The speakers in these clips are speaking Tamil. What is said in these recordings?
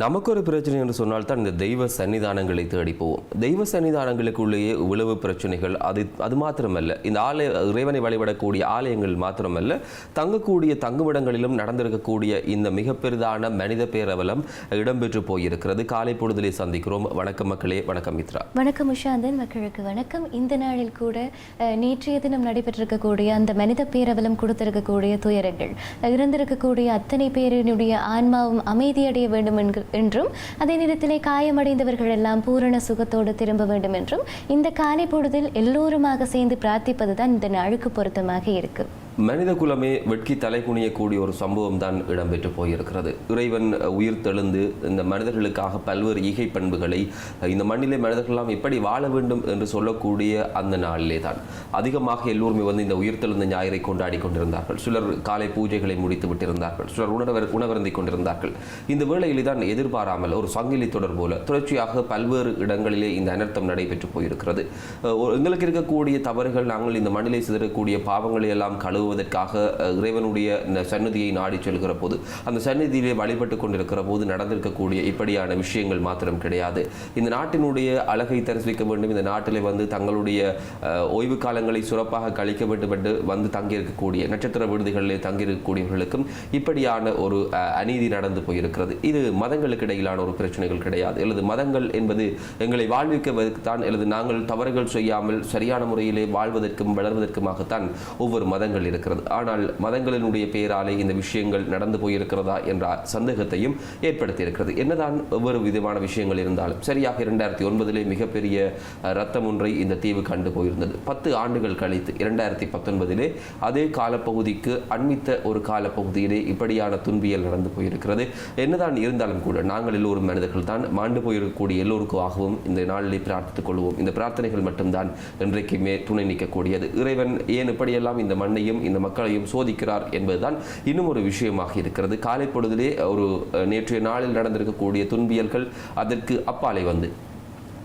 நமக்கு ஒரு பிரச்சனை என்று சொன்னால் தான் இந்த தெய்வ சன்னிதானங்களை தேடி போவோம். தெய்வ சன்னிதானங்களுக்குள்ளேயே உளவு பிரச்சனைகள் அது அது மாத்திரமல்ல. இந்த ஆலய இறைவனை வழிபடக்கூடிய ஆலயங்கள் மாத்திரமல்ல. தங்கக்கூடிய தங்குமிடங்களிலும் நடந்திருக்கக்கூடிய இந்த மிக பெரிதான மனித பேரவலம் இடம்பெற்று போயிருக்கிறது. காலை பொழுதிலே சந்திக்கிறோம். வணக்கம் மக்களே. வணக்கம் மித்ரா. வணக்கம் உஷாந்தன். மக்களுக்கு வணக்கம். இந்த நாளில் கூட நேற்றைய தினம் நடைபெற்றிருக்கக்கூடிய அந்த மனித பேரவலம் கொடுத்திருக்கக்கூடிய துயரங்கள் இருந்திருக்கக்கூடிய இறந்திருக்கக்கூடிய அத்தனை பேரினுடைய ஆன்மாவும் அமைதியடைய வேண்டும் என்க- என்றும் அதே நேரத்திலே காயமடைந்தவர்கள் எல்லாம் பூரண சுகத்தோடு திரும்ப வேண்டும் என்றும் இந்த காலை பொழுதில் எல்லோருமாக சேர்ந்து பிரார்த்திப்பதுதான் இந்த நாளுக்கு பொருத்தமாக இருக்கு. மனித குலமே வெட்கி தலை குனியக்கூடிய ஒரு சம்பவம் தான் இடம்பெற்று போயிருக்கிறது. இறைவன் உயிர் தெழுந்து இந்த மனிதர்களுக்காக பல்வேறு ஈகை பண்புகளை இந்த மண்ணிலே மனிதர்களெல்லாம் எப்படி வாழ வேண்டும் என்று சொல்லக்கூடிய அந்த நாளிலே தான் அதிகமாக எல்லோருமே வந்து இந்த உயிர் தெழுந்த ஞாயிறை கொண்டாடி கொண்டிருந்தார்கள். சிலர் காலை பூஜைகளை முடித்து விட்டிருந்தார்கள். சிலர் உணவர் உணவருந்தி கொண்டிருந்தார்கள். இந்த வேளையிலே தான் எதிர்பாராமல் ஒரு சங்கிலி தொடர் போல தொடர்ச்சியாக பல்வேறு இடங்களிலே இந்த அனர்த்தம் நடைபெற்று போயிருக்கிறது. எங்களுக்கு இருக்கக்கூடிய தவறுகள் நாங்கள் இந்த மண்ணிலே சிதறக்கூடிய பாவங்களை எல்லாம் கழுவுவதற்காக இறைவனுடைய சந்நிதியை நாடி செல்கிற போது அந்த சந்நிதியிலே வழிபட்டு கொண்டிருக்கிற போது நடந்திருக்கக்கூடிய இப்படியான விஷயங்கள் மாத்திரம் கிடையாது. இந்த நாட்டினுடைய அழகை தரிசிக்க வேண்டும். இந்த நாட்டிலே வந்து தங்களுடைய ஓய்வு காலங்களை சிறப்பாக கழிக்க வேண்டும் என்று வந்து தங்கியிருக்கக்கூடிய நட்சத்திர விடுதிகளிலே தங்கியிருக்கக்கூடியவர்களுக்கும் இப்படியான ஒரு அநீதி நடந்து போயிருக்கிறது. இது மதங்களுக்கு இடையிலான ஒரு பிரச்சனைகள் கிடையாது. அல்லது மதங்கள் என்பது எங்களை வாழ்விக்கத்தான் அல்லது நாங்கள் தவறுகள் செய்யாமல் சரியான முறையிலே வாழ்வதற்கும் வளர்வதற்குமாகத்தான் ஒவ்வொரு மதங்கள் இருக்கிறது ஆனால் மதங்களினுடைய பெயராலே இந்த விஷயங்கள் நடந்து போயிருக்கிறதா என்ற சந்தேகத்தையும் ஏற்படுத்தி இருக்கிறது என்னதான் ஒவ்வொரு விதமான விஷயங்கள் இருந்தாலும் சரியாக இரண்டாயிரத்தி ஒன்பதிலே மிகப்பெரிய ரத்தம் ஒன்றை இந்த தீவு கண்டு போயிருந்தது. பத்து ஆண்டுகள் கழித்து இரண்டாயிரத்தி பத்தொன்பதிலே அதே காலப்பகுதிக்கு அண்மித்த ஒரு காலப்பகுதியிலே இப்படியான துன்பியல் நடந்து போயிருக்கிறது. என்னதான் இருந்தாலும் கூட நாங்கள் எல்லோரும் மனிதர்கள் தான் மாண்டு போயிருக்கக்கூடிய எல்லோருக்காகவும் இந்த நாளிலே பிரார்த்தித்துக் கொள்வோம். இந்த பிரார்த்தனைகள் மட்டும்தான் இன்றைக்குமே துணை நிற்கக்கூடியது. இறைவன் ஏன் இப்படியெல்லாம் இந்த மண்ணையும் இந்த மக்களையும் சோதிக்கிறார் என்பதுதான் இன்னும் ஒரு விஷயமாக இருக்கிறது. காலை பொழுதிலே ஒரு நேற்றைய நாளில் நடந்திருக்கக்கூடிய துன்பியல்கள் அதற்கு அப்பாலே வந்து.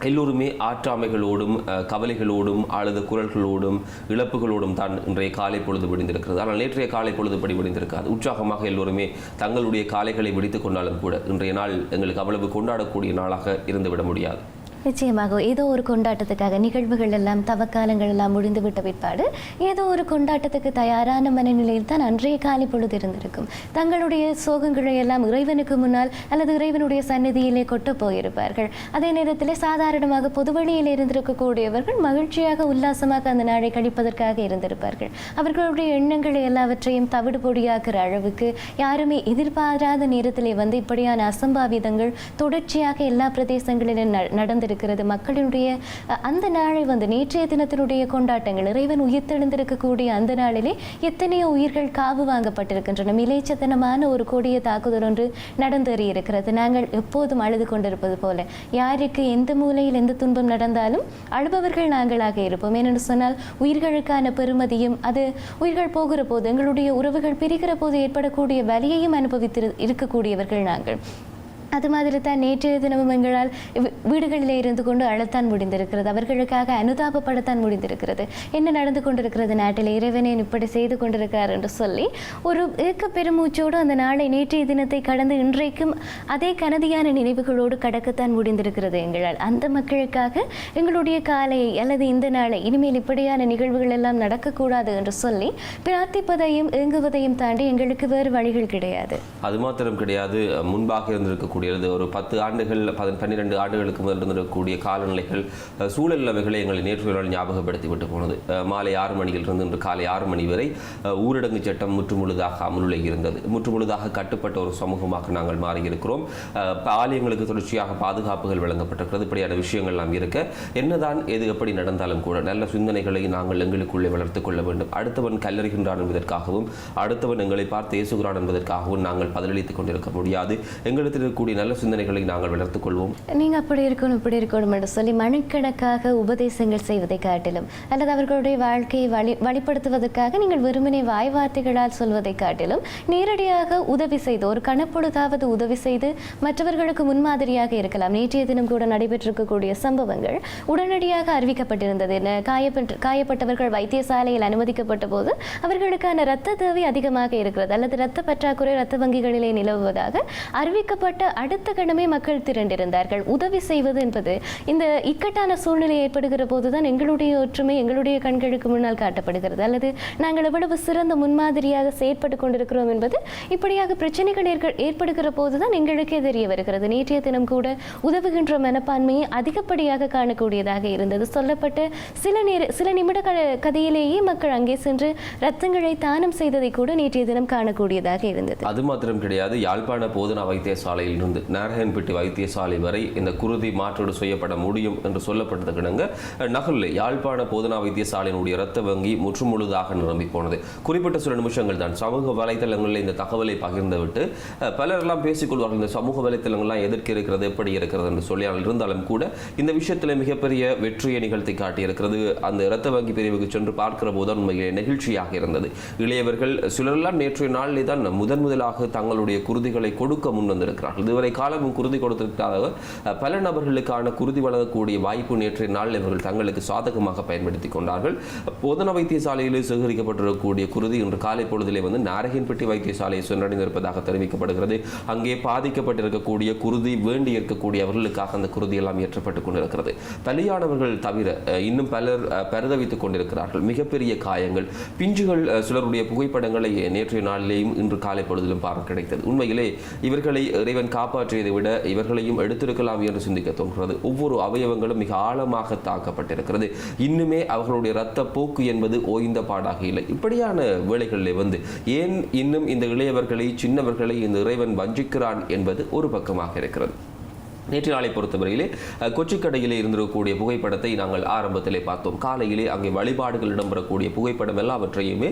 எல்லோருமே ஆற்றாமைகளோடும் கவலைகளோடும் அல்லது குரல்களோடும் இழப்புகளோடும் தான் இன்றைய காலை பொழுது விடிந்திருக்கிறது. ஆனால் நேற்றைய காலை பொழுது படி விடிந்திருக்காது. உற்சாகமாக எல்லோருமே தங்களுடைய காலைகளை விடித்துக் கொண்டாலும் கூட இன்றைய நாள் எங்களுக்கு அவ்வளவு கொண்டாடக்கூடிய நாளாக இருந்துவிட முடியாது. நிச்சயமாக ஏதோ ஒரு கொண்டாட்டத்துக்காக நிகழ்வுகள் எல்லாம் தவக்காலங்கள் எல்லாம் முடிந்து விட்ட பிற்பாடு ஏதோ ஒரு கொண்டாட்டத்துக்கு தயாரான மனநிலையில் தான் அன்றைய காலை பொழுது இருந்திருக்கும். தங்களுடைய சோகங்களை எல்லாம் இறைவனுக்கு முன்னால் அல்லது இறைவனுடைய சந்நிதியிலே கொட்டு போயிருப்பார்கள். அதே நேரத்தில் சாதாரணமாக பொதுவழியில் இருந்திருக்கக்கூடியவர்கள் மகிழ்ச்சியாக உல்லாசமாக அந்த நாளை கழிப்பதற்காக இருந்திருப்பார்கள். அவர்களுடைய எண்ணங்களை எல்லாவற்றையும் தவிடு பொடியாக்குற அளவுக்கு யாருமே எதிர்பாராத நேரத்திலே வந்து இப்படியான அசம்பாவிதங்கள் தொடர்ச்சியாக எல்லா பிரதேசங்களிலும் ந- இருக்கிறது மக்களினுடைய அந்த நாளை வந்து நேற்றைய தினத்தினுடைய கொண்டாட்டங்கள் இறைவன் உயிர்த்தெழுந்திருக்கக்கூடிய அந்த நாளிலே எத்தனையோ உயிர்கள் காவு வாங்கப்பட்டிருக்கின்றன. மிலேச்சத்தனமான ஒரு கொடிய தாக்குதல் ஒன்று நடந்தேறி இருக்கிறது. நாங்கள் எப்போதும் அழுது கொண்டிருப்பது போல. யாருக்கு எந்த மூலையில் எந்த துன்பம் நடந்தாலும் அழுபவர்கள் நாங்களாக இருப்போம். ஏனென்று சொன்னால் உயிர்களுக்கான பெருமதியும் அது உயிர்கள் போகிற போது எங்களுடைய உறவுகள் பிரிகிற போது ஏற்படக்கூடிய வலியையும் அனுபவித்து இருக்கக்கூடியவர்கள் நாங்கள். அது மாதிரி தான் நேற்றைய தினமும் எங்களால் வீடுகளிலே இருந்து கொண்டு அழத்தான் முடிந்திருக்கிறது. அவர்களுக்காக அனுதாபப்படத்தான் முடிந்திருக்கிறது. என்ன நடந்து கொண்டிருக்கிறது? நாட்டில் இறைவனேன் இப்படி செய்து கொண்டிருக்கிறார் என்று சொல்லி ஒரு ஏக்க பெருமூச்சோடு அந்த நாளை நேற்றைய தினத்தை கடந்து இன்றைக்கும் அதே கனதியான நினைவுகளோடு கடக்கத்தான் முடிந்திருக்கிறது எங்களால். அந்த மக்களுக்காக எங்களுடைய காலையை அல்லது இந்த நாளை இனிமேல் இப்படியான நிகழ்வுகள் எல்லாம் நடக்கக்கூடாது என்று சொல்லி பிரார்த்திப்பதையும் இயங்குவதையும் தாண்டி எங்களுக்கு வேறு வழிகள் கிடையாது. அது மாத்திரம் கிடையாது. முன்பாக இருந்திருக்கக்கூடியது ஒரு பத்து ஆண்டுகள் பதி- ஆண்டுகளுக்கு முதல் இருந்திருக்கக்கூடிய காலநிலைகள் சூழல் நிலைமைகளை எங்களை நேற்று ஞாபகப்படுத்திவிட்டு ஞாபகப்படுத்தி விட்டு போனது. மாலை ஆறு மணியிலிருந்து இன்று காலை ஆறு மணி வரை ஊரடங்கு சட்டம் முற்றுமுழுதாக அமுலில் இருந்தது முற்றுமுழுதாக கட்டுப்பட்ட ஒரு சமூகமாக நாங்கள் மாறியிருக்கிறோம். ஆலயங்களுக்கு தொடர்ச்சியாக பாதுகாப்புகள் வழங்கப்பட்டிருக்கிறது. இப்படியான விஷயங்கள் நாம் இருக்க என்னதான் எது எப்படி நடந்தாலும் கூட நல்ல சிந்தனைகளை நாங்கள் எங்களுக்குள்ளே வளர்த்துக் கொள்ள வேண்டும். அடுத்தவன் கல்லறிகின்றான் என்பதற்காகவும் அடுத்தவன் எங்களை பார்த்து ஏசுகிறான் என்பதற்காகவும் நாங்கள் பதிலளித்துக் கொண்டிருக்க முடியாது. எங்களிடத்தில் இருக்கக்கூடிய நல்ல சிந்தனைகளை நாங்கள் வளர்த்துக் கொள்வோம். நீங்க அப்படி இருக்கணும் இப்படி இருக்கணும் என்று சொல்லி மணிக்கணக்காக உபதேசங்கள் செய்வதை காட்டிலும் அல்லது அவர்களுடைய வாழ்க்கையை வழி வழிப்படுத்துவதற்காக நீங்கள் வெறுமனே வாய் வார்த்தைகளால் சொல்வதை காட்டிலும் நேரடியாக உதவி செய்து ஒரு கணப்பொழுதாவது உதவி செய்து மற்றவர்களுக்கு முன்மாதிரியாக இருக்கலாம். நேற்றைய தினம் கூட நடைபெற்றிருக்கக்கூடிய சம்பவங்கள் உடனடியாக அறிவிக்கப்பட்டிருந்தது. என்ன காயப்பட்டு காயப்பட்டவர்கள் வைத்தியசாலையில் அனுமதிக்கப்பட்ட போது அவர்களுக்கான இரத்த தேவை அதிகமாக இருக்கிறது. அல்லது இரத்த பற்றாக்குறை இரத்த வங்கிகளிலே நிலவுவதாக அறிவிக்கப்பட்ட அடுத்த கணமே மக்கள் திரண்டிருந்தார்கள். உதவி செய்வது என்பது இந்த இக்கட்டான சூழ்நிலை ஏற்படுகிற போதுதான் எங்களுடைய ஒற்றுமை எங்களுடைய கண்களுக்கு முன்னால் காட்டப்படுகிறது. அல்லது நாங்கள் எவ்வளவு சிறந்த முன்மாதிரியாக செயற்பட்டு கொண்டிருக்கிறோம் என்பது இப்படியாக பிரச்சனைகள் ஏற்படுகிற போதுதான் எங்களுக்கே தெரிய வருகிறது. நேற்றைய தினம் கூட உதவுகின்ற மனப்பான்மையை அதிகப்படியாக காணக்கூடியதாக இருந்தது. சொல்லப்பட்ட சில நேர சில நிமிட கதையிலேயே மக்கள் அங்கே சென்று ரத்தங்களை தானம் செய்ததை கூட நேற்றைய தினம் காணக்கூடியதாக இருந்தது. அது மாத்திரம் கிடையாது. யாழ்ப்பாண போதனா வைத்தியசாலையில் இருந்து நாராயண்பட்டி வைத்தியசாலை வரை இந்த குருதி மாற்றீடு செய்யப்பட முடியும் என்று சொல்லப்பட்டது கிடங்க நகரில் யாழ்ப்பாண போதனா வைத்தியசாலையினுடைய இரத்த வங்கி முற்றுமுழுதாக நிரம்பி போனது. குறிப்பிட்ட சில நிமிஷங்கள் தான் சமூக வலைத்தளங்களில் இந்த தகவலை பகிர்ந்துவிட்டு பலரெல்லாம் பேசிக்கொள்வார்கள் இந்த சமூக வலைத்தளங்கள்லாம் எதற்கு இருக்கிறது எப்படி இருக்கிறது என்று சொல்லி இருந்தாலும் கூட இந்த விஷயத்தில் மிகப்பெரிய வெற்றியை நிகழ்த்தி காட்டியிருக்கிறது. அந்த இரத்த வங்கி பிரிவுக்கு சென்று பார்க்கிற போது உண்மையிலே நெகிழ்ச்சியாக இருந்தது. இளையவர்கள் சிலரெல்லாம் நேற்றைய நாளிலே தான் முதன் முதலாக தங்களுடைய குருதிகளை கொடுக்க முன் வந்திருக்கிறார்கள். இதுவரை காலமும் குருதி கொடுத்திருக்காக பல நபர்களுக்கான குருதி வழங்கக்கூடிய வாய்ப்பு நேற்றைய நாள் இவர்கள் தங்களுக்கு சாதகமாக பயன்படுத்தி கொண்டார்கள். போதனா வைத்தியசாலையில் சேகரிக்கப்பட்டிருக்கக்கூடிய குருதி இன்று காலை பொழுதிலே வந்து நாரகின்பட்டி வைத்தியசாலையை சென்றடைந்திருப்பதாக தெரிவிக்கப்படுகிறது. அங்கே பாதிக்கப்பட்டிருக்கக்கூடிய குருதி வேண்டி இருக்கக்கூடியவர்களுக்காக அந்த குருதி எல்லாம் ஏற்றப்பட்டுக் கொண்டிருக்கிறது. பலியானவர்கள் தவிர இன்னும் பலர் அஹ், பரிதவித்துக் கொண்டிருக்கிறார்கள். மிகப்பெரிய காயங்கள். பிஞ்சுகள் சிலருடைய புகைப்படங்களை நேற்றைய நாளிலேயும் இன்று காலை பொழுதிலும் பார்க்க கிடைத்தது. உண்மையிலே இவர்களை இறைவன் காப்பாற்றியதை விட இவர்களையும் எடுத்திருக்கலாம் என்று சிந்திக்க தோன்றுகிறது. ஒவ்வொரு அவயவங்களும் மிக ஆழமாக தாக்கப்பட்டிருக்கிறது. இன்னுமே அவர்களுடைய இரத்த போக்கு என்பது ஓய்ந்த பாடாக இல்லை. இப்படியான வேலைகளிலே வந்து ஏன் இன்னும் இந்த இளையவர்களை சின்னவர்களை இந்த இறைவன் வஞ்சிக்கிறான் என்பது ஒரு பக்கமாக இருக்கிறது. நேற்று நாளை பொறுத்தவரையிலே கொச்சிக்கடையிலே இருந்திருக்கக்கூடிய புகைப்படத்தை நாங்கள் ஆரம்பத்திலே பார்த்தோம். காலையிலே அங்கே வழிபாடுகள் இடம்பெறக்கூடிய புகைப்படம் எல்லாவற்றையுமே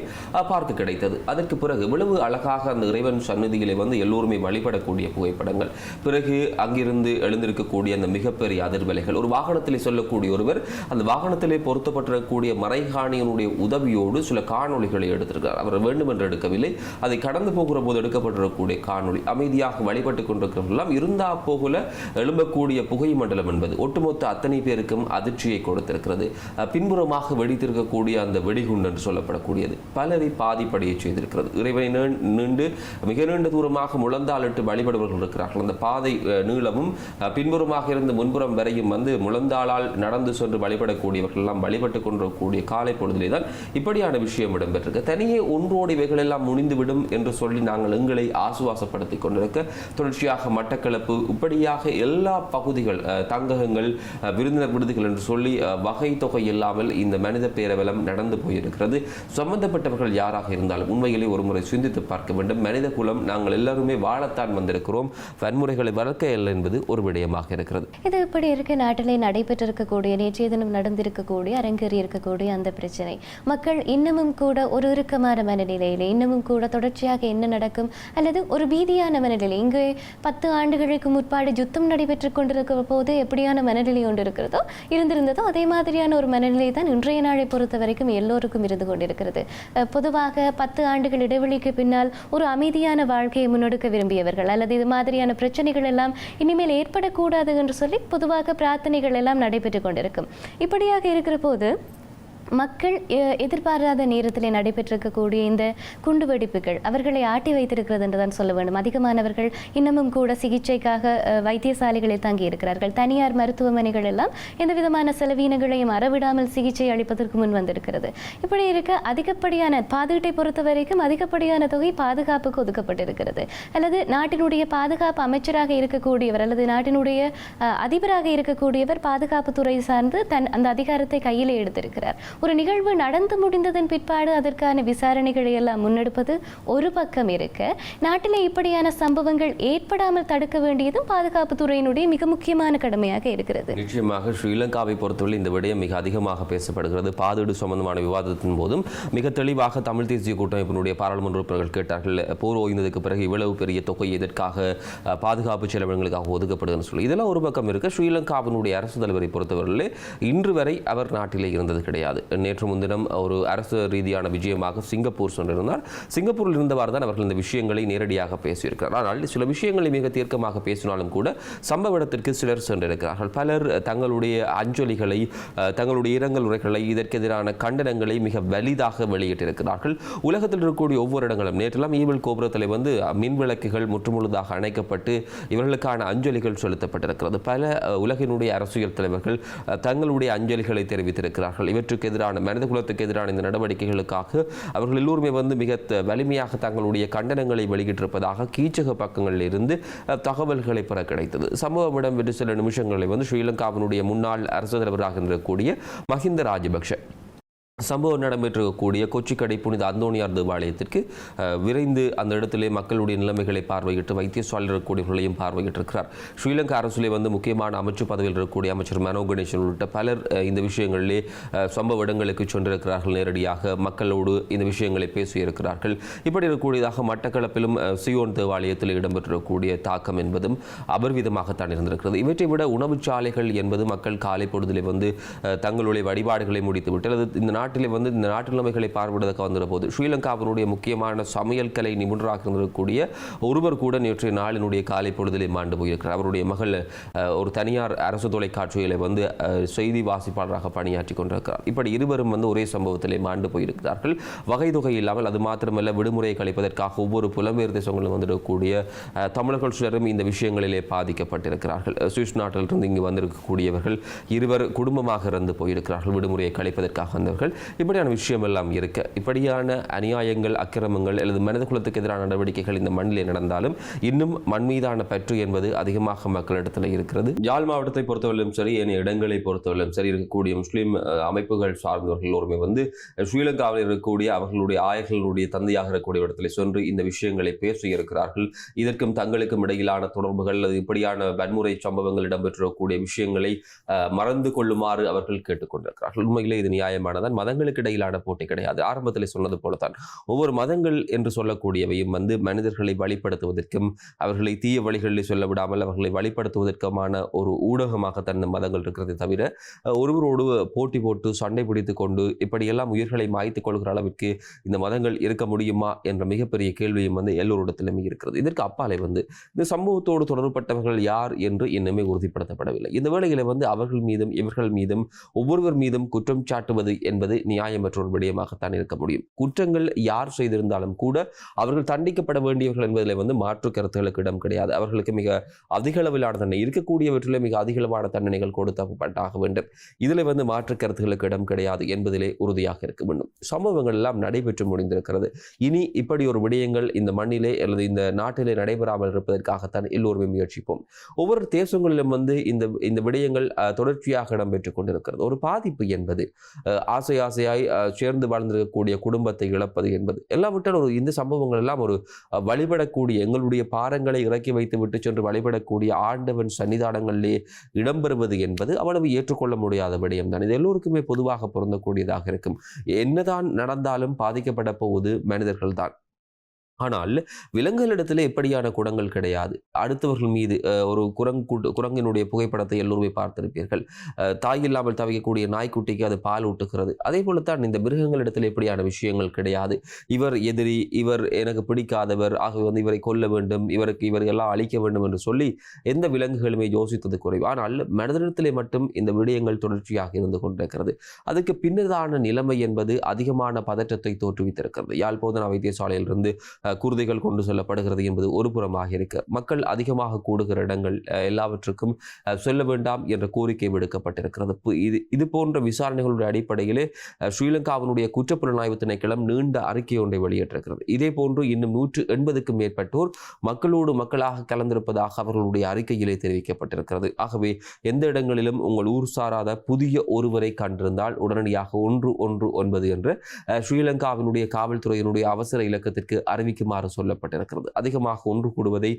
பார்த்து கிடைத்தது. அதற்கு பிறகு இவ்வளவு அழகாக அந்த இறைவன் சந்நிதியிலே வந்து எல்லோருமே வழிபடக்கூடிய புகைப்படங்கள். பிறகு அங்கிருந்து எழுந்திருக்கக்கூடிய அந்த மிகப்பெரிய அதிர்வலைகள். ஒரு வாகனத்திலே சொல்லக்கூடிய ஒருவர் அந்த வாகனத்திலே பொருத்தப்பட்டிருக்கக்கூடிய மறைகாணியனுடைய உதவியோடு சில காணொளிகளை எடுத்திருக்கிறார். அவர் வேண்டுமென்று எடுக்கவில்லை. அதை கடந்து போகிற போது எடுக்கப்பட்டிருக்கக்கூடிய காணொளி. அமைதியாக வழிபட்டு கொண்டிருக்கிறவர்கள் இருந்தா போகல எழும்பக்கூடிய புகை மண்டலம் என்பது ஒட்டுமொத்த அத்தனை பேருக்கும் அதிர்ச்சியை கொடுத்திருக்கிறது. பின்புறமாக வெடித்திருக்கக்கூடிய அந்த வெடிகுண்டு என்று சொல்லப்படக்கூடியது. பலரை பாதிப்படைய செய்திருக்கிறது. இறைவனை நீண்டு மிக நீண்ட தூரமாக முழந்தாளிட்டு வழிபடுபவர்கள் இருக்கிறார்கள். அந்த பாதை நீளமும் பின்புறமாக இருந்து முன்புறம் வரையும் வந்து முழந்தாளால் நடந்து சென்று வழிபடக்கூடியவர்கள் எல்லாம் வழிபட்டுக் கொண்டிருக்கக்கூடிய காலை பொழுதிலே தான் இப்படியான விஷயம் இடம்பெற்றிருக்கு. தனியே ஒன்றோடு இவைகளெல்லாம் முடிந்துவிடும் என்று சொல்லி நாங்கள் எங்களை ஆசுவாசப்படுத்திக் கொண்டிருக்க தொடர்ச்சியாக மட்டக்களப்பு இப்படியாக எல்லா பகுதிகள் தங்ககங்கள் விருந்தினர் விடுதிகள் என்று சொல்லி வகை தொகை இல்லாமல் இந்த மனித பேரவலம் நடந்து போயிருக்கிறது. சம்பந்தப்பட்டவர்கள் யாராக இருந்தாலும் உண்மையிலே ஒருமுறை சிந்தித்து பார்க்க வேண்டும். மனித குலம் நாங்கள் எல்லாருமே வாழத்தான் வந்திருக்கிறோம். வன்முறைகளை வளர்க்க இல்லை என்பது ஒரு விடயமாக இருக்கிறது. இது இப்படி இருக்க. நாட்டிலே நடைபெற்றிருக்கக்கூடிய நேற்றைய தினம் நடந்திருக்கக்கூடிய அரங்கேறி இருக்கக்கூடிய அந்த பிரச்சனை. மக்கள் இன்னமும் கூட ஒரு இறுக்கமான மனநிலையிலே இன்னமும் கூட தொடர்ச்சியாக என்ன நடக்கும் அல்லது ஒரு பீதியான மனநிலை இங்கே பத்து ஆண்டுகளுக்கு முற்பாடு யுத்தம் நடைபெற்றுக் கொண்டிருக்கிற போது எப்படியான மனநிலை ஒன்று இருக்கிறதோ இருந்திருந்ததோ அதே மாதிரியான ஒரு மனநிலை தான் இன்றைய நாளை பொறுத்த வரைக்கும் எல்லோருக்கும் இருந்து கொண்டிருக்கிறது. பொதுவாக பத்து ஆண்டுகள் இடைவெளிக்கு பின்னால் ஒரு அமைதியான வாழ்க்கையை முன்னெடுக்க விரும்பியவர்கள் அல்லது இது மாதிரியான பிரச்சனைகள் எல்லாம் இனிமேல் ஏற்படக்கூடாது என்று சொல்லி பொதுவாக பிரார்த்தனைகள் எல்லாம் நடைபெற்றுக் கொண்டிருக்கும். இப்படியாக இருக்கிற போது மக்கள் எதிர்பாராத நேரத்தில் நடைபெற்றிருக்கக்கூடிய இந்த குண்டுவெடிப்புகள் அவர்களை ஆட்டி வைத்திருக்கிறது என்று தான் சொல்ல வேண்டும். அதிகமானவர்கள் இன்னமும் கூட சிகிச்சைக்காக வைத்தியசாலைகளில் தங்கி இருக்கிறார்கள். தனியார் மருத்துவமனைகள் எல்லாம் எந்த விதமான செலவீனங்களையும் அறவிடாமல் சிகிச்சை அளிப்பதற்கு முன் வந்திருக்கிறது. இப்படி இருக்க அதிகப்படியான பாதுகாட்டை பொறுத்த வரைக்கும் அதிகப்படியான தொகை பாதுகாப்புக்கு ஒதுக்கப்பட்டிருக்கிறது. அல்லது நாட்டினுடைய பாதுகாப்பு அமைச்சராக இருக்கக்கூடியவர் அல்லது நாட்டினுடைய அதிபராக இருக்கக்கூடியவர் பாதுகாப்புத்துறை சார்ந்து தன் அந்த அதிகாரத்தை கையிலே எடுத்திருக்கிறார். ஒரு நிகழ்வு நடந்து முடிந்ததன் பிற்பாடு அதற்கான விசாரணைகளை எல்லாம் முன்னெடுப்பது ஒரு பக்கம் இருக்க நாட்டிலே இப்படியான சம்பவங்கள் ஏற்படாமல் தடுக்க வேண்டியதும் பாதுகாப்புத்துறையினுடைய மிக முக்கியமான கடமையாக இருக்கிறது. நிச்சயமாக ஸ்ரீலங்காவை பொறுத்தவரை இந்த விடயம் மிக அதிகமாக பேசப்படுகிறது. பாதுகாடு சம்பந்தமான விவாதத்தின் போதும் மிக தெளிவாக தமிழ் தேசிய கூட்டமைப்பினுடைய பாராளுமன்ற உறுப்பினர்கள் கேட்டார்கள். போர் ஓய்ந்ததுக்கு பிறகு இவ்வளவு பெரிய தொகை எதற்காக பாதுகாப்பு செலவினங்களுக்காக ஒதுக்கப்படுதுன்னு சொல்லி இதெல்லாம் ஒரு பக்கம் இருக்க ஸ்ரீலங்காவினுடைய அரசு தலைவரை பொறுத்தவரையிலே இன்று வரை அவர் நாட்டிலே இருந்தது கிடையாது. நேற்று முன்தினம் ஒரு அரசு ரீதியான விஜயமாக சிங்கப்பூர் சென்றிருந்தார். சிங்கப்பூரில் இருந்தவாறு தான் அவர்கள் இந்த விஷயங்களை நேரடியாக பேசியிருக்கிறார். ஆனால் சில விஷயங்களை மிக தீர்க்கமாக பேசினாலும் கூட சம்பவ இடத்திற்கு சிலர் சென்றிருக்கிறார்கள். பலர் தங்களுடைய அஞ்சலிகளை தங்களுடைய இரங்கல் உரைகளை இதற்கு எதிரான கண்டனங்களை மிக வலிதாக வெளியிட்டிருக்கிறார்கள். உலகத்தில் இருக்கக்கூடிய ஒவ்வொரு இடங்களும் நேற்றெல்லாம் ஈவில் கோபுரத்தில் வந்து மின் விளக்குகள் முற்றுமுழுதாக அணைக்கப்பட்டு இவர்களுக்கான அஞ்சலிகள் செலுத்தப்பட்டிருக்கிறது. பல உலகினுடைய அரசியல் தலைவர்கள் தங்களுடைய அஞ்சலிகளை தெரிவித்திருக்கிறார்கள். இவற்றுக்கு எதிரான மனித குலத்துக்கு எதிரான இந்த நடவடிக்கைகளுக்காக அவர்கள் எல்லோருமே வந்து மிக வலிமையாக தங்களுடைய கண்டனங்களை வெளியிட்டிருப்பதாக கீச்சக பக்கங்களில் இருந்து தகவல்களை பெற கிடைத்தது சம்பவம் இடம்பெற்று சில நிமிஷங்களில் வந்து ஸ்ரீலங்காவினுடைய முன்னாள் அரசு தலைவராக இருக்கக்கூடிய மஹிந்த ராஜபக்ஷ. சம்பவம் நடைபெற்றிருக்கக்கூடிய கொச்சிக்கடை புனித அந்தோணியார் தேவாலயத்திற்கு விரைந்து அந்த இடத்திலே மக்களுடைய நிலைமைகளை பார்வையிட்டு வைத்தியசாலையில் இருக்கக்கூடியவர்களையும் பார்வையிட்டிருக்கிறார். ஸ்ரீலங்கா அரசுலே வந்து முக்கியமான அமைச்சு பதவியில் இருக்கக்கூடிய அமைச்சர் மனோ கணேசன் உள்ளிட்ட பலர் இந்த விஷயங்களிலே சம்பவ இடங்களுக்கு சென்றிருக்கிறார்கள். நேரடியாக மக்களோடு இந்த விஷயங்களை பேசியிருக்கிறார்கள். இப்படி இருக்கக்கூடியதாக மட்டக்களப்பிலும் சியோன் தேவாலயத்தில் இடம்பெற்றிருக்கக்கூடிய தாக்கம் என்பதும் அபர்விதமாகத்தான் இருந்திருக்கிறது. இவற்றை விட உணவுச்சாலைகள் என்பது மக்கள் காலை பொழுதிலே வந்து தங்களுடைய வழிபாடுகளை முடித்துவிட்டு அல்லது இந்த நாட்டிலே வந்து இந்த நாட்டு நிலைமைகளை பார்வையிடுவதற்கு வந்துற போது ஸ்ரீலங்காவினுடைய முக்கியமான சமையல் கலை நிபுணராக இருந்திருக்கக்கூடிய ஒருவர் கூட நேற்றைய நாளினுடைய காலை பொழுதிலே மாண்டு போயிருக்கிறார். அவருடைய மகள் ஒரு தனியார் அரசு தொலைக்காட்சிகளை வந்து செய்தி வாசிப்பாளராக பணியாற்றி கொண்டிருக்கிறார். இப்படி இருவரும் வந்து ஒரே சம்பவத்திலே மாண்டு போயிருக்கிறார்கள். வகை தொகை இல்லாமல் அது மாத்திரமல்ல விடுமுறையை கழிப்பதற்காக ஒவ்வொரு புலம்பெயர் தேசங்களும் வந்திருக்கக்கூடிய தமிழர்கள் சிலரும் இந்த விஷயங்களிலே பாதிக்கப்பட்டிருக்கிறார்கள். சுவிஸ் நாட்டிலிருந்து இங்கு வந்திருக்கக்கூடியவர்கள் இருவர் குடும்பமாக இருந்து போயிருக்கிறார்கள். விடுமுறையை கழிப்பதற்காக வந்தவர்கள் இப்படியான விஷயம் எல்லாம் இருக்க இப்படியான அநியாயங்கள் அக்கிரமங்கள் அல்லது மனித குலத்துக்கு எதிரான நடவடிக்கைகள் இந்த மண்ணிலே நடந்தாலும் இன்னும் மண் மீதான பற்று என்பது அதிகமாக மக்களிடத்தில் இருக்கிறது. யாழ் மாவட்டத்தை பொறுத்தவரையிலும் சரி ஏனைய இடங்களை பொறுத்தவரையிலும் சரி இருக்கக்கூடிய முஸ்லீம் அமைப்புகள் சார்ந்தவர்கள் எல்லோருமே வந்து ஸ்ரீலங்காவில் இருக்கக்கூடிய அவர்களுடைய ஆயர்களுடைய தந்தையாக இருக்கக்கூடிய இடத்துல சென்று இந்த விஷயங்களை பேசி இருக்கிறார்கள் இதற்கும் தங்களுக்கும் இடையிலான தொடர்புகள் அல்லது இப்படியான வன்முறை சம்பவங்கள் இடம்பெற்றிருக்கக்கூடிய விஷயங்களை மறந்து கொள்ளுமாறு அவர்கள் கேட்டுக்கொண்டிருக்கிறார்கள். உண்மையிலே இது நியாயமானதான் மதங்களுக்கு இடையிலான போட்டி கிடையாது. ஆரம்பத்தில் சொன்னது போலத்தான். ஒவ்வொரு மதங்கள் என்று சொல்லக்கூடியவையும் வந்து மனிதர்களை வழிப்படுத்துவதற்கும் அவர்களை தீய வழிகளில் சொல்ல விடாமல் அவர்களை வழிப்படுத்துவதற்குமான ஒரு ஊடகமாக தன் மதங்கள் இருக்கிறதே தவிர ஒருவரோடு போட்டி போட்டு சண்டை பிடித்து கொண்டு இப்படியெல்லாம் உயிர்களை மாய்த்துக் கொள்கிற அளவிற்கு இந்த மதங்கள் இருக்க முடியுமா என்ற மிகப்பெரிய கேள்வியும் வந்து எல்லோரிடத்திலுமே இருக்கிறது. இதற்கு அப்பாலே வந்து இந்த சம்பவத்தோடு தொடர்பட்டவர்கள் யார் என்று இன்னுமே உறுதிப்படுத்தப்படவில்லை. இந்த வேளையில் வந்து அவர்கள் மீதும் இவர்கள் மீதும் ஒவ்வொருவர் மீதும் குற்றம் சாட்டுவது என்பது நியாயமற்ற ஒரு விடயமாகத்தான் இருக்க முடியும். குற்றங்கள் யார் செய்திருந்தாலும் கூட அவர்கள் தண்டிக்கப்பட வேண்டியவர்கள் என்பதில் வந்து மாற்று கருத்துகளுக்கு இடம் கிடையாது. அவர்களுக்கு மிக அதிக அளவிலான தண்டனை இருக்கக்கூடியவற்றிலே மிக அதிக அளவான தண்டனைகள் கொடுத்தப்பட்டாக வேண்டும். இதில் வந்து மாற்று கருத்துகளுக்கு இடம் கிடையாது என்பதிலே உறுதியாக இருக்க வேண்டும். சம்பவங்கள் எல்லாம் நடைபெற்று முடிந்திருக்கிறது. இனி இப்படி ஒரு விடயங்கள் இந்த மண்ணிலே அல்லது இந்த நாட்டிலே நடைபெறாமல் இருப்பதற்காகத்தான் எல்லோருமே முயற்சிப்போம். ஒவ்வொரு தேசங்களிலும் வந்து இந்த இந்த விடயங்கள் தொடர்ச்சியாக இடம்பெற்றுக் கொண்டிருக்கிறது. ஒரு பாதிப்பு என்பது ஆசையா ஆசையாய் சேர்ந்து வாழ்ந்திருக்கக்கூடிய குடும்பத்தை இழப்பது என்பது எல்லாவற்றால் ஒரு இந்த சம்பவங்கள் எல்லாம் ஒரு வழிபடக்கூடிய எங்களுடைய பாரங்களை இறக்கி வைத்து விட்டு சென்று வழிபடக்கூடிய ஆண்டவன் சன்னிதானங்களிலே இடம்பெறுவது என்பது அவ்வளவு ஏற்றுக்கொள்ள முடியாத விடயம் தான். இது எல்லோருக்குமே பொதுவாக பொருந்தக்கூடியதாக இருக்கும். என்னதான் நடந்தாலும் பாதிக்கப்பட போவது மனிதர்கள் தான் ஆனால் விலங்குகளிடத்தில் எப்படியான குடங்கள் கிடையாது. அடுத்தவர்கள் மீது ஒரு குரங்கு குரங்கினுடைய புகைப்படத்தை எல்லோருமே பார்த்திருப்பீர்கள். தாய் இல்லாமல் தவிக்கக்கூடிய நாய்க்குட்டிக்கு அது பால் ஊட்டுகிறது. அதே போலத்தான் இந்த மிருகங்களிடத்தில் எப்படியான விஷயங்கள் கிடையாது. இவர் எதிரி இவர் எனக்கு பிடிக்காதவர் ஆகவே வந்து இவரை கொல்ல வேண்டும் இவருக்கு இவர் எல்லாம் அழிக்க வேண்டும் என்று சொல்லி எந்த விலங்குகளுமே யோசித்தது குறைவு. ஆனால் மனிதனிடத்திலே மட்டும் இந்த விடயங்கள் தொடர்ச்சியாக இருந்து கொண்டிருக்கிறது. அதுக்கு பின்னதான நிலைமை என்பது அதிகமான பதற்றத்தை தோற்றுவித்திருக்கிறது. யாழ்போதனா வைத்தியசாலையிலிருந்து குருதிகள் கொண்டு செல்லப்படுகிறது என்பது ஒரு புறமாக இருக்கு. மக்கள் அதிகமாக கூடுகிற இடங்கள் எல்லாவற்றுக்கும் சொல்ல செல்ல வேண்டாம் என்ற கோரிக்கை விடுக்கப்பட்டிருக்கிறது. இது இது போன்ற விசாரணைகளுடைய அடிப்படையிலே ஸ்ரீலங்காவினுடைய குற்றப்புலனாய்வு திணைக்களம் நீண்ட அறிக்கை ஒன்றை வெளியிட்டிருக்கிறது. இதே போன்று இன்னும் நூற்று எண்பதுக்கும் மேற்பட்டோர் மக்களோடு மக்களாக கலந்திருப்பதாக அவர்களுடைய அறிக்கையிலே தெரிவிக்கப்பட்டிருக்கிறது. ஆகவே எந்த இடங்களிலும் உங்கள் ஊர் சாராத புதிய ஒருவரை கண்டிருந்தால் உடனடியாக ஒன்று ஒன்று ஒன்பது என்று ஸ்ரீலங்காவினுடைய காவல்துறையினுடைய அவசர இலக்கத்திற்கு அறிவிக்குமாறு சொல்லப்பட்டிருக்கிறது. அதிகமாக ஒன்று கூடுவதை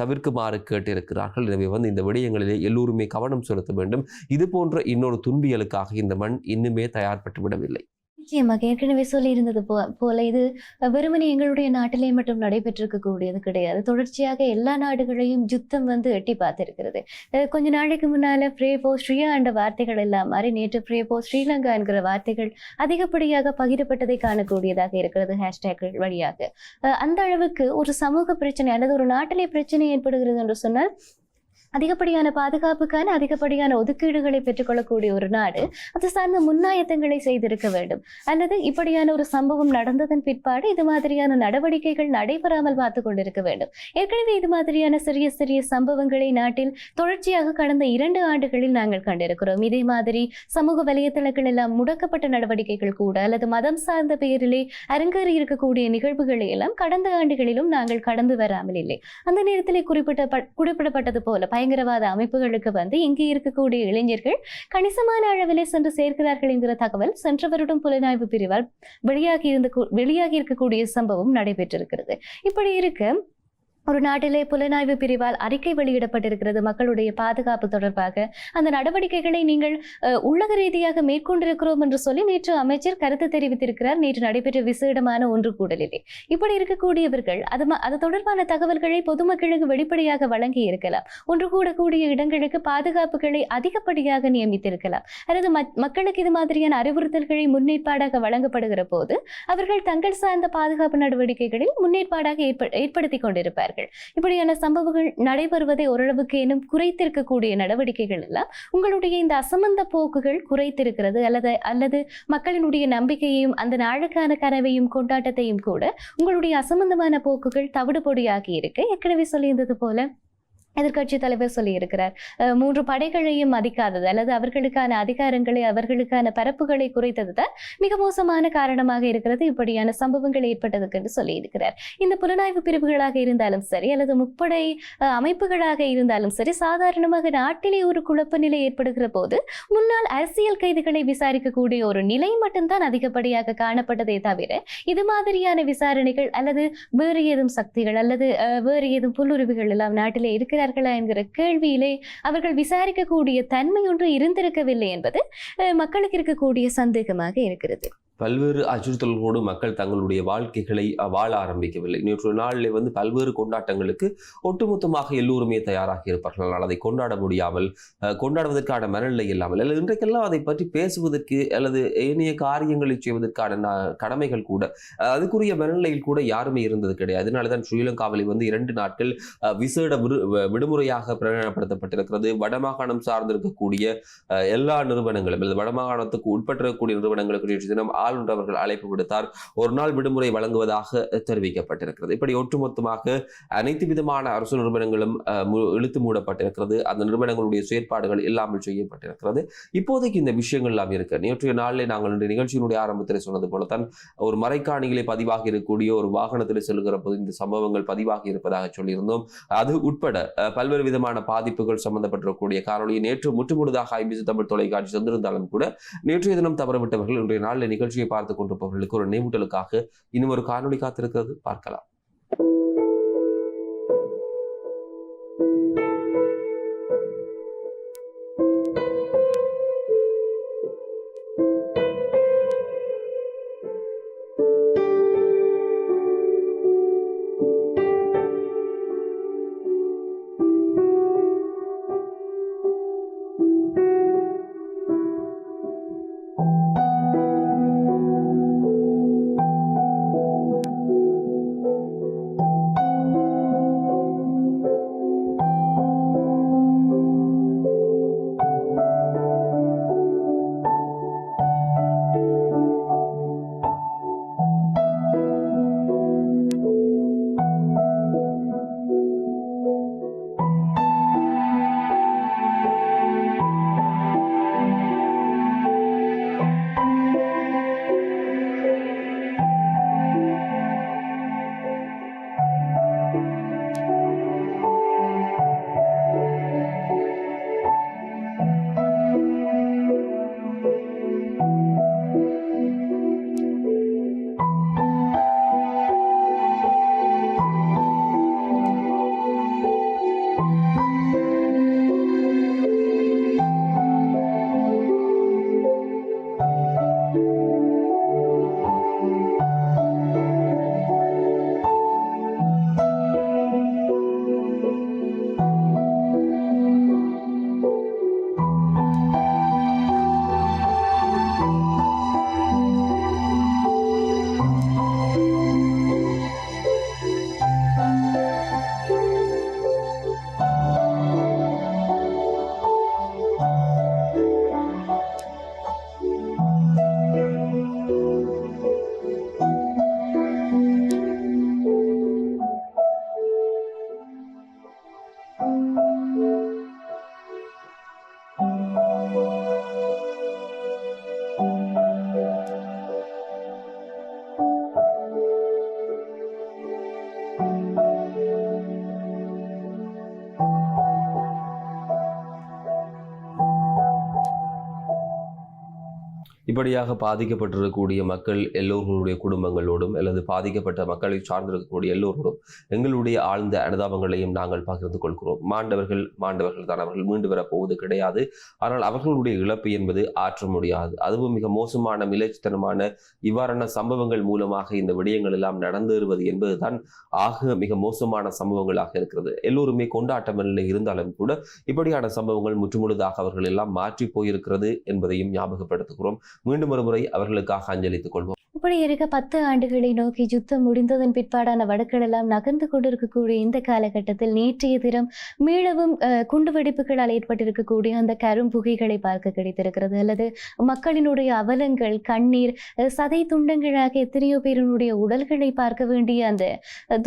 தவிர்க்குமாறு கேட்டிருக்கிறார்கள். எனவே வந்து இந்த விடயங்களிலே எல்லோருமே கவனம் செலுத்த வேண்டும். இது போன்ற இன்னொரு துன்பியலுக்காக இந்த மண் இன்னுமே தயார்பட்டுவிடவில்லை நிச்சயமாக ஏற்கனவே சொல்லியிருந்தது போ போல இது வெறுமனே எங்களுடைய நாட்டிலே மட்டும் நடைபெற்றிருக்கக்கூடியது கிடையாது தொடர்ச்சியாக எல்லா நாடுகளையும் யுத்தம் வந்து எட்டி பார்த்திருக்கிறது. கொஞ்ச நாளைக்கு முன்னால ப்ரே போ ஸ்ரீயா என்ற வார்த்தைகள் எல்லாம் மாறி நேற்று ப்ரே போ ஸ்ரீலங்கா என்கிற வார்த்தைகள் அதிகப்படியாக பகிரப்பட்டதை காணக்கூடியதாக இருக்கிறது ஹேஷ்டேக்கள் வழியாக. அந்த அளவுக்கு ஒரு சமூக பிரச்சனை அல்லது ஒரு நாட்டிலே பிரச்சனை ஏற்படுகிறது என்று சொன்னால் அதிகப்படியான பாதுகாப்புக்கான அதிகப்படியான ஒதுக்கீடுகளை பெற்றுக்கொள்ளக்கூடிய ஒரு நாடு அது சார்ந்த முன்னாயத்தங்களை செய்திருக்க வேண்டும். அல்லது இப்படியான ஒரு சம்பவம் நடந்ததன் பிற்பாடு இது மாதிரியான நடவடிக்கைகள் நடைபெறாமல் பார்த்து கொண்டிருக்க வேண்டும். ஏற்கனவே இது மாதிரியான சிறிய சிறிய சம்பவங்களை நாட்டில் தொடர்ச்சியாக கடந்த இரண்டு ஆண்டுகளில் நாங்கள் கண்டிருக்கிறோம். இதே மாதிரி சமூக வலைத்தளங்கள் எல்லாம் முடக்கப்பட்ட நடவடிக்கைகள் கூட அல்லது மதம் சார்ந்த பெயரிலே அரங்கேறி இருக்கக்கூடிய நிகழ்வுகளை எல்லாம் கடந்த ஆண்டுகளிலும் நாங்கள் கடந்து வராமல் இல்லை. அந்த நேரத்திலே குறிப்பிட்ட குறிப்பிடப்பட்டது போல பயங்கரவாத அமைப்புகளுக்கு வந்து இங்கு இருக்கக்கூடிய இளைஞர்கள் கணிசமான அளவிலே சென்று சேர்க்கிறார்கள் என்கிற தகவல் சென்ற வருடம் புலனாய்வு பிரிவால் வெளியாகி இருந்த வெளியாகி இருக்கக்கூடிய சம்பவம் நடைபெற்றிருக்கிறது. இப்படி இருக்க ஒரு நாட்டிலே புலனாய்வு பிரிவால் அறிக்கை வெளியிடப்பட்டிருக்கிறது மக்களுடைய பாதுகாப்பு தொடர்பாக. அந்த நடவடிக்கைகளை நீங்கள் உள்ளக ரீதியாக மேற்கொண்டிருக்கிறோம் என்று சொல்லி நேற்று அமைச்சர் கருத்து தெரிவித்திருக்கிறார். நேற்று நடைபெற்ற விசேடமான ஒன்று கூடலிலே. இப்படி இருக்கக்கூடியவர்கள் அது ம- அது தொடர்பான தகவல்களை பொதுமக்களுக்கு வெளிப்படையாக வழங்கி இருக்கலாம். ஒன்று கூடக்கூடிய இடங்களுக்கு பாதுகாப்புகளை அதிகப்படியாக நியமித்திருக்கலாம். அல்லது மக்களுக்கு இது மாதிரியான அறிவுறுத்தல்களை முன்னேற்பாடாக வழங்கப்படுகிற போது அவர்கள் தங்கள் சார்ந்த பாதுகாப்பு நடவடிக்கைகளில் முன்னேற்பாடாக ஏற்ப ஏற்படுத்தி கொண்டிருப்பார்கள். இப்படியான சம்பவங்கள் நடைபெறுவதை ஓரளவுக்கு எனும் குறைத்திருக்கக்கூடிய நடவடிக்கைகள் எல்லாம் உங்களுடைய இந்த அசமந்த போக்குகள் குறைத்திருக்கிறது அல்லது அல்லது மக்களினுடைய நம்பிக்கையையும் அந்த நாளுக்கான கனவையும் கொண்டாட்டத்தையும் கூட உங்களுடைய அசம்பந்தமான போக்குகள் தவிடுபொடியாகி இருக்கு. ஏற்கனவே சொல்லியிருந்தது போல எதிர்க்கட்சி தலைவர் சொல்லியிருக்கிறார். மூன்று படைகளையும் மதிக்காதது அல்லது அவர்களுக்கான அதிகாரங்களை அவர்களுக்கான பரப்புகளை குறைத்தது தான் மிக மோசமான காரணமாக இருக்கிறது. இப்படியான சம்பவங்கள் ஏற்பட்டதுக்கு என்று சொல்லியிருக்கிறார். இந்த புலனாய்வு பிரிவுகளாக இருந்தாலும் சரி அல்லது முப்படை அமைப்புகளாக இருந்தாலும் சரி சாதாரணமாக நாட்டிலே ஒரு குழப்ப நிலை ஏற்படுகிற போது முன்னாள் அரசியல் கைதிகளை விசாரிக்கக்கூடிய ஒரு நிலை மட்டும்தான் அதிகப்படியாக காணப்பட்டதே தவிர இது மாதிரியான விசாரணைகள் அல்லது வேறு ஏதும் சக்திகள் அல்லது வேறு ஏதும் புல்லுருவிகள் எல்லாம் நாட்டிலே இருக்கிறார்களா என்கிற கேள்வியிலே அவர்கள் விசாரிக்கக்கூடிய தன்மை ஒன்று இருந்திருக்கவில்லை என்பது மக்களுக்கு இருக்கக்கூடிய சந்தேகமாக இருக்கிறது. பல்வேறு அச்சுறுத்தல்களோடு மக்கள் தங்களுடைய வாழ்க்கைகளை வாழ ஆரம்பிக்கவில்லை. நேற்று நாளில் வந்து பல்வேறு கொண்டாட்டங்களுக்கு ஒட்டுமொத்தமாக எல்லோருமே தயாராக இருப்பார்கள். ஆனால் அதை கொண்டாட முடியாமல் கொண்டாடுவதற்கான மனநிலை இல்லாமல் அல்லது இன்றைக்கெல்லாம் அதை பற்றி பேசுவதற்கு அல்லது ஏனைய காரியங்களை செய்வதற்கான கடமைகள் கூட அதுக்குரிய மனநிலையில் கூட யாருமே இருந்தது கிடையாது. அதனால தான் ஸ்ரீலங்காவில் வந்து இரண்டு நாட்கள் விசேட விடுமுறையாக பிரகடனப்படுத்தப்பட்டிருக்கிறது. வடமாகாணம் சார்ந்திருக்கக்கூடிய எல்லா நிறுவனங்களும் அல்லது வடமாகாணத்துக்கு உட்பட்டிருக்கக்கூடிய நிறுவனங்களுக்கு தினம் ஆளுநர் அவர்கள் அழைப்பு விடுத்தார். ஒரு நாள் விடுமுறை வழங்குவதாக தெரிவிக்கப்பட்டிருக்கிறது. இப்படி ஒட்டுமொத்தமாக அனைத்து விதமான அரசு நிறுவனங்களும் இழுத்து மூடப்பட்டிருக்கிறது. அந்த நிறுவனங்களுடைய செயற்பாடுகள் இல்லாமல் செய்யப்பட்டிருக்கிறது. இப்போதைக்கு இந்த விஷயங்கள் எல்லாம் இருக்கு. நேற்றைய நாளிலே நாங்கள் இந்த நிகழ்ச்சியினுடைய ஆரம்பத்தில் சொன்னது போலத்தான் ஒரு மறைக்காணிகளை பதிவாகி இருக்கக்கூடிய ஒரு வாகனத்தில் செல்கிற போது இந்த சம்பவங்கள் பதிவாகி இருப்பதாக சொல்லியிருந்தோம். அது உட்பட பல்வேறு விதமான பாதிப்புகள் சம்பந்தப்பட்டிருக்கக்கூடிய காணொலியை நேற்று முற்றுமுழுதாக ஐபிசி தமிழ் தொலைக்காட்சி சென்றிருந்தாலும் கூட நேற்றைய தினம் தவறவிட்டவர்கள் இன்றைய நாளில் நிகழ்ச்சி நிகழ்ச்சியை பார்த்துக் கொண்டிருப்பவர்களுக்கு ஒரு நினைவூட்டலுக்காக இன்னும் ஒரு காணொலி காத்திருக்கிறது. பார்க்கலாம். இப்படியாக பாதிக்கப்பட்டிருக்கக்கூடிய மக்கள் எல்லோர்களுடைய குடும்பங்களோடும் அல்லது பாதிக்கப்பட்ட மக்களை சார்ந்திருக்கக்கூடிய எல்லோரோடும் எங்களுடைய ஆழ்ந்த அனுதாபங்களையும் நாங்கள் பகிர்ந்து கொள்கிறோம். மாண்டவர்கள் மாண்டவர்கள் தான் அவர்கள் மீண்டு வரப்போவது கிடையாது. ஆனால் அவர்களுடைய இழப்பு என்பது ஆற்ற முடியாது. அதுவும் மிக மோசமான மிலச்சித்தனமான இவ்வாறான சம்பவங்கள் மூலமாக இந்த விடயங்கள் எல்லாம் நடந்தேறுவது என்பதுதான் ஆக மிக மோசமான சம்பவங்களாக இருக்கிறது. எல்லோருமே கொண்டாட்ட நிலையில் இருந்தாலும் கூட இப்படியான சம்பவங்கள் முற்றுமுழுதாக அவர்கள் எல்லாம் மாற்றி போயிருக்கிறது என்பதையும் ஞாபகப்படுத்துகிறோம். மீண்டும் ஒரு முறை அவர்களுக்காக அஞ்சலித்துக் கொள்வோம். இப்படி இருக்க பத்து ஆண்டுகளை நோக்கி யுத்தம் முடிந்ததன் பிற்பாடான வடக்கள் எல்லாம் நகர்ந்து கொண்டிருக்கக்கூடிய இந்த காலகட்டத்தில் நேற்றைய தினம் மீளவும் குண்டுவெடிப்புகளால் ஏற்பட்டிருக்கக்கூடிய அந்த கரும்புகைகளை பார்க்க கிடைத்திருக்கிறது. அல்லது மக்களினுடைய அவலங்கள் கண்ணீர் சதை துண்டங்களாக எத்தனையோ பேரினுடைய உடல்களை பார்க்க வேண்டிய அந்த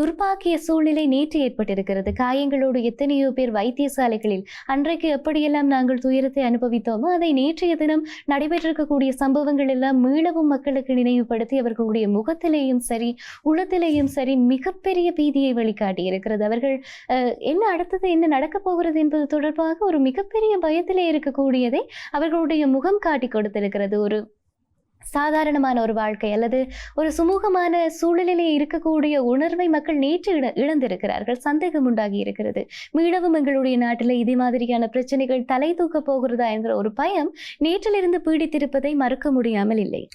துர்பாக்கிய சூழ்நிலை நேற்று ஏற்பட்டிருக்கிறது. காயங்களோடு எத்தனையோ பேர் வைத்தியசாலைகளில் அன்றைக்கு எப்படியெல்லாம் நாங்கள் துயரத்தை அனுபவித்தோமோ அதை நேற்றைய தினம் நடைபெற்றிருக்கக்கூடிய சம்பவங்கள் எல்லாம் மீளவும் மக்களுக்கு நினைவுபடுத்த அவர்களுடைய முகத்திலேயும் சரி உள்ளத்திலேயும் சரி மிகப்பெரிய பீதியை வெளிக்காட்டி இருக்கிறது. அவர்கள் என்ன அடுத்தது என்ன நடக்கப் போகிறது என்பது தொடர்பாக ஒரு மிகப்பெரிய பயத்திலே இருக்கக்கூடியதை அவர்களுடைய முகம் காட்டி கொடுத்திருக்கிறது. ஒரு சாதாரணமான ஒரு வாழ்க்கை அல்லது ஒரு சுமூகமான சூழலிலே இருக்கக்கூடிய உணர்வை மக்கள் நேற்று இட இழந்திருக்கிறார்கள். சந்தேகம் உண்டாகி இருக்கிறது. மீளவும் எங்களுடைய நாட்டில் இதே மாதிரியான பிரச்சனைகள் தலை தூக்க போகிறதா என்ற ஒரு பயம் நேற்றிலிருந்து பீடித்திருப்பதை மறுக்க முடியாமல் இல்லை.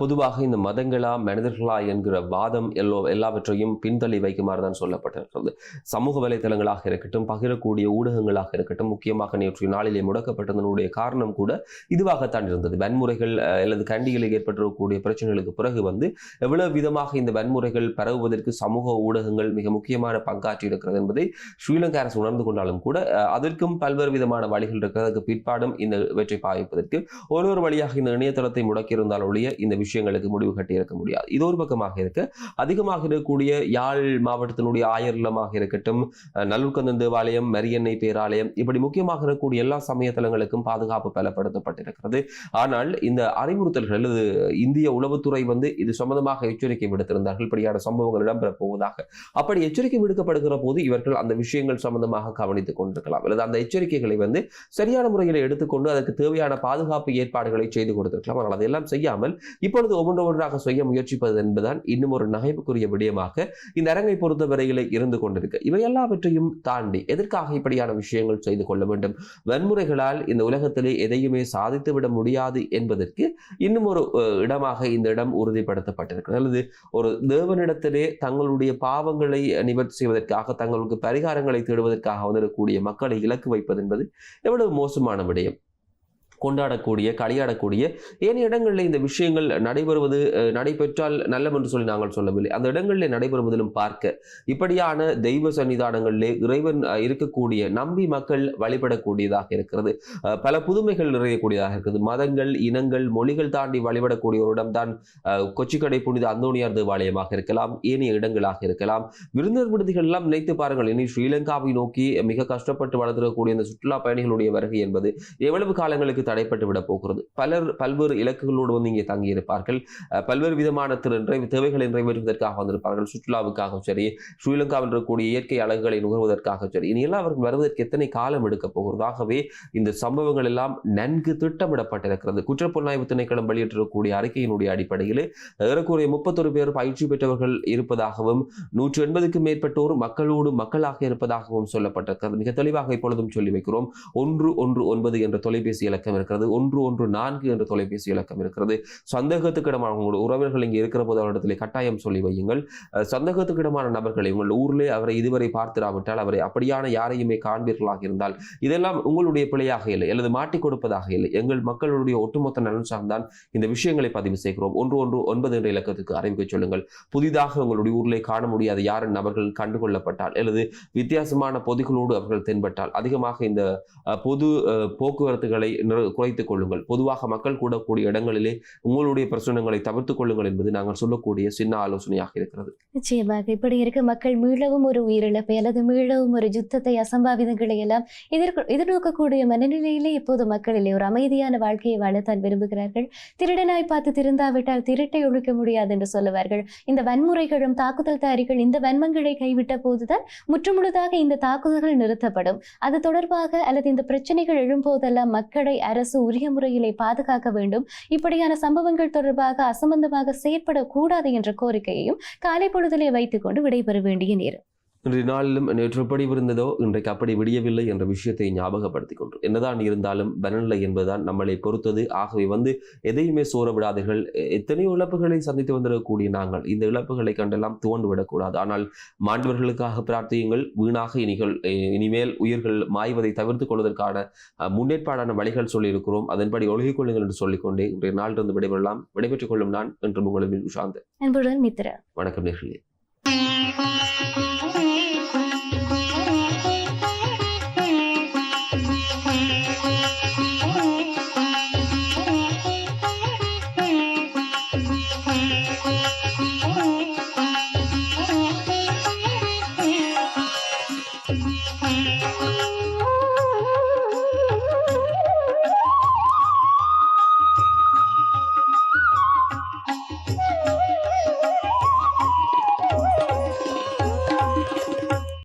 பொதுவாக இந்த மதங்களா மனிதர்களா என்கிற வாதம் எல்லோ எல்லாவற்றையும் பின்தள்ளி வைக்குமாறு தான் சொல்லப்பட்டிருக்கிறது. சமூக வலைத்தளங்களாக இருக்கட்டும் பகிரக்கூடிய ஊடகங்களாக இருக்கட்டும் முக்கியமாக நேற்று நாளிலே முடக்கப்பட்டதனுடைய காரணம் கூட இதுவாகத்தான் இருந்தது. வன்முறைகள் அல்லது கண்டிகளில் ஏற்பட்டிருக்கக்கூடிய பிரச்சனைகளுக்கு பிறகு வந்து எவ்வளவு விதமாக இந்த வன்முறைகள் பரவுவதற்கு சமூக ஊடகங்கள் மிக முக்கியமான பங்காற்றி இருக்கிறது என்பதை ஸ்ரீலங்கா அரசு உணர்ந்து கொண்டாலும் கூட அதற்கும் பல்வேறு விதமான வழிகள் இருக்கிறது. அதற்கு பிற்பாடும் இந்த வெற்றி பாய்ப்பதற்கு ஒரு ஒரு வழியாக இந்த இணையதளத்தை முடக்கியிருந்தால் ஒழிய இந்த இந்த விஷயங்களுக்கு முடிவு கட்டி இருக்க முடியாது. இது ஒரு பக்கமாக இருக்கு. அதிகமாக இருக்கக்கூடிய யாழ் மாவட்டத்தினுடைய ஆயர்லமாக இருக்கட்டும் நல்லூர்கந்தன் தேவாலயம் மரியன்னை பேராலயம் இப்படி முக்கியமாக இருக்கக்கூடிய எல்லா சமயத்தலங்களுக்கும் பாதுகாப்பு பலப்படுத்தப்பட்டிருக்கிறது. ஆனால் இந்த அறிவுறுத்தல்கள் அல்லது இந்திய உளவுத்துறை வந்து இது சம்பந்தமாக எச்சரிக்கை விடுத்திருந்தார்கள். இப்படியான சம்பவங்கள் இடம்பெறப் போவதாக. அப்படி எச்சரிக்கை விடுக்கப்படுகிற போது இவர்கள் அந்த விஷயங்கள் சம்பந்தமாக கவனித்துக் கொண்டிருக்கலாம். அல்லது அந்த எச்சரிக்கைகளை வந்து சரியான முறையில் எடுத்துக்கொண்டு அதற்கு தேவையான பாதுகாப்பு ஏற்பாடுகளை செய்து கொடுத்திருக்கலாம். ஆனால் அதையெல்லாம் செய்யாமல் இப்பொழுது ஒவ்வொன்று ஒன்றாக செய்ய முயற்சிப்பது என்பதுதான் இன்னும் ஒரு நகைப்புக்குரிய விடயமாக இந்த அரங்கை பொறுத்தவரையிலே இருந்து கொண்டிருக்கு. இவை எல்லாவற்றையும் தாண்டி எதற்காக இப்படியான விஷயங்கள் செய்து கொள்ள வேண்டும்? வன்முறைகளால் இந்த உலகத்திலே எதையுமே சாதித்து விட முடியாது என்பதற்கு இன்னும் ஒரு இடமாக இந்த இடம் உறுதிப்படுத்தப்பட்டிருக்கு. அல்லது ஒரு தேவனிடத்திலே தங்களுடைய பாவங்களை நிவர்த்தி செய்வதற்காக தங்களுக்கு பரிகாரங்களை தேடுவதற்காக வந்திருக்கக்கூடிய மக்களை இலக்கு வைப்பது என்பது எவ்வளவு மோசமான விடயம். கொண்டாடக்கூடிய களியாடக்கூடிய ஏனைய இடங்களில் இந்த விஷயங்கள் நடைபெறுவது அஹ், நடைபெற்றால் நல்லம் என்று சொல்லி நாங்கள் சொல்லவில்லை. அந்த இடங்களில் நடைபெறுவதிலும் பார்க்க இப்படியான தெய்வ சன்னிதானங்களிலே இறைவன் இருக்கக்கூடிய நம்பி மக்கள் வழிபடக்கூடியதாக இருக்கிறது. பல புதுமைகள் நிறையக்கூடியதாக இருக்கிறது மதங்கள் இனங்கள் மொழிகள் தாண்டி வழிபடக்கூடிய ஒரு இடம்தான் கொச்சிக்கடை புனித அந்தோணியார் தேவாலயமாக இருக்கலாம் ஏனைய இடங்களாக இருக்கலாம். விருந்தினர் விடுதிகள் எல்லாம் நினைத்து பாருங்கள். இனி ஸ்ரீலங்காவை நோக்கி மிக கஷ்டப்பட்டு வளர்ந்திருக்கக்கூடிய இந்த சுற்றுலா பயணிகளுடைய வருகை என்பது எவ்வளவு காலங்களுக்கு தடைப்பட்டு விட போகிறது. பலர் பல்வேறு இலக்குகளோடு வந்து இங்கே தங்கியிருப்பார்கள். பல்வேறு விதமான திறன்றை தேவைகளை நிறைவேற்றுவதற்காக வந்திருப்பார்கள். சுற்றுலாவுக்காகவும் சரி ஸ்ரீலங்காவில் இருக்கக்கூடிய இயற்கை அழகுகளை நுகர்வதற்காக சரி இனி எல்லாம் அவர்கள் வருவதற்கு எத்தனை காலம் எடுக்க போகிறது? ஆகவே இந்த சம்பவங்கள் எல்லாம் நன்கு திட்டமிடப்பட்டிருக்கிறது. குற்றப்புலனாய்வு திணைக்களம் வெளியிட்டிருக்கக்கூடிய அறிக்கையினுடைய அடிப்படையில் ஏறக்குறைய முப்பத்தொரு பேர் பயிற்சி பெற்றவர்கள் இருப்பதாகவும் நூற்று எண்பதுக்கும் மேற்பட்டோர் மக்களோடு மக்களாக இருப்பதாகவும் சொல்லப்பட்டிருக்கிறது. மிக தெளிவாக இப்பொழுதும் சொல்லி வைக்கிறோம். ஒன்று ஒன்று ஒன்பது என்ற தொலைபேசி இலக்கம் இருக்கிறது. ஒன்று ஒன்று நான்கு என்ற தொலைபேசி இலக்கம் இருக்கிறது. சந்தேகத்துக்கிடமான உங்களோட உறவினர்கள் இங்கே இருக்கிற போது அவரிடத்திலே கட்டாயம் சொல்லி வையுங்கள். சந்தேகத்துக்கிடமான நபர்களை உங்கள் ஊரிலே அவரை இதுவரை பார்த்திராவிட்டால் அவரை அப்படியான யாரையுமே காண்பீர்களாக இருந்தால் இதெல்லாம் உங்களுடைய பிழையாக இல்லை அல்லது மாட்டிக் கொடுப்பதாக இல்லை. எங்கள் மக்களுடைய ஒட்டுமொத்த நலன் சார்ந்தான் இந்த விஷயங்களை பதிவு செய்கிறோம். ஒன்று ஒன்று ஒன்பது என்ற இலக்கத்துக்கு அறிவிக்க சொல்லுங்கள். புதிதாக உங்களுடைய ஊரிலே காண முடியாத யாரும் நபர்கள் கண்டுகொள்ளப்பட்டால் அல்லது வித்தியாசமான பொதிகளோடு அவர்கள் தென்பட்டால் அதிகமாக இந்த பொது அஹ், போக்குவரத்துகளை நிறு- குறைத்துக் கொள்ளுங்கள். பொதுவாக மக்கள் கூடக்கூடிய இடங்களிலே உங்களுடைய பிரச்சனைகளை தவிர்த்துக் கொள்ளுங்கள் என்பது நாங்கள் சொல்லக்கூடிய சின்ன ஆலோசனையாக இருக்கிறது. நிச்சயமாக. இப்படி இருக்க. மக்கள் மீளவும் ஒரு உயிரிழப்பை அல்லது மீளவும் ஒரு யுத்தத்தை அசம்பாவிதங்களை எல்லாம் எதிர்கொ எதிர்நோக்கக்கூடிய மனநிலையிலே இப்போது மக்களிலே ஒரு அமைதியான வாழ்க்கையை வாழத்தான் விரும்புகிறார்கள். திருடனாய் பார்த்து திருந்தாவிட்டால் திருட்டை ஒழிக்க முடியாது என்று சொல்லுவார்கள். இந்த வன்முறைகளும் தாக்குதல் தாரிகள் இந்த வன்மங்களை கைவிட்ட போதுதான் முற்றுமுழுதாக இந்த தாக்குதல்கள் நிறுத்தப்படும். அது தொடர்பாக அல்லது இந்த பிரச்சனைகள் எழும்போதெல்லாம் மக்களை அரசு உரிய முறையிலே பாதுகாக்க வேண்டும். இப்படியான சம்பவங்கள் தொடர்பாக அசம்பந்தமாக செயற்படக்கூடாது என்ற கோரிக்கையையும் காலை பொழுதிலே வைத்துக் கொண்டு விடைபெற வேண்டிய நேரம். இன்றைய நாளிலும் நேற்று எப்படி இருந்ததோ இன்றைக்கு அப்படி விடியவில்லை என்ற விஷயத்தை ஞாபகப்படுத்திக் கொண்டு என்னதான் இருந்தாலும் பலனில்லை என்பதுதான் நம்மளை பொறுத்தது. ஆகவே வந்து எதையுமே சோற விடாதீர்கள். எத்தனையோ இழப்புகளை சந்தித்து வந்திருக்கக்கூடிய நாங்கள் இந்த இழப்புகளை கண்டெல்லாம் துவண்டு விடக்கூடாது. ஆனால் மாண்டவர்களுக்காக பிரார்த்தியுங்கள். வீணாக இனிகள் இனிமேல் உயிர்கள் மாய்வதை தவிர்த்து கொள்வதற்கான முன்னேற்பாடான வழிகள் சொல்லியிருக்கிறோம். அதன்படி ஒழுகிக் கொள்ளுங்கள் என்று சொல்லிக்கொண்டே இன்றைய நாளிலிருந்து விடைபெறலாம். விடைபெற்றுக் கொள்ளும் நான் என்று உங்களின் உஷாந்த். வணக்கம் நேர்களே.